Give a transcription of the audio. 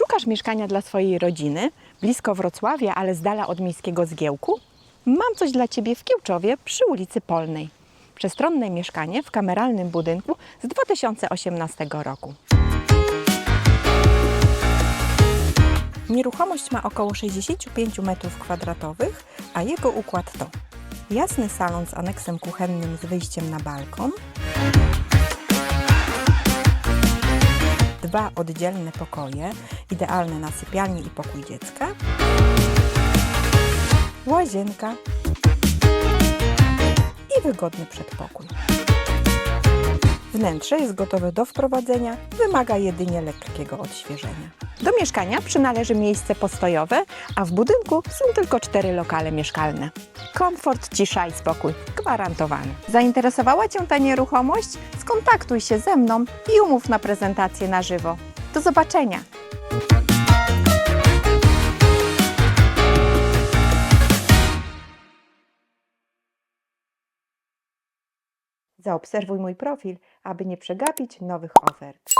Szukasz mieszkania dla swojej rodziny, blisko Wrocławia, ale z dala od miejskiego zgiełku? Mam coś dla Ciebie w Kiełczowie przy ulicy Polnej. Przestronne mieszkanie w kameralnym budynku z 2018 roku. Nieruchomość ma około 65 m2, a jego układ to jasny salon z aneksem kuchennym z wyjściem na balkon, dwa oddzielne pokoje, idealne na sypialnię i pokój dziecka, łazienka i wygodny przedpokój. Wnętrze jest gotowe do wprowadzenia, wymaga jedynie lekkiego odświeżenia. Do mieszkania przynależy miejsce postojowe, a w budynku są tylko cztery lokale mieszkalne. Komfort, cisza i spokój gwarantowany. Zainteresowała Cię ta nieruchomość? Skontaktuj się ze mną i umów na prezentację na żywo. Do zobaczenia! Zaobserwuj mój profil, aby nie przegapić nowych ofert.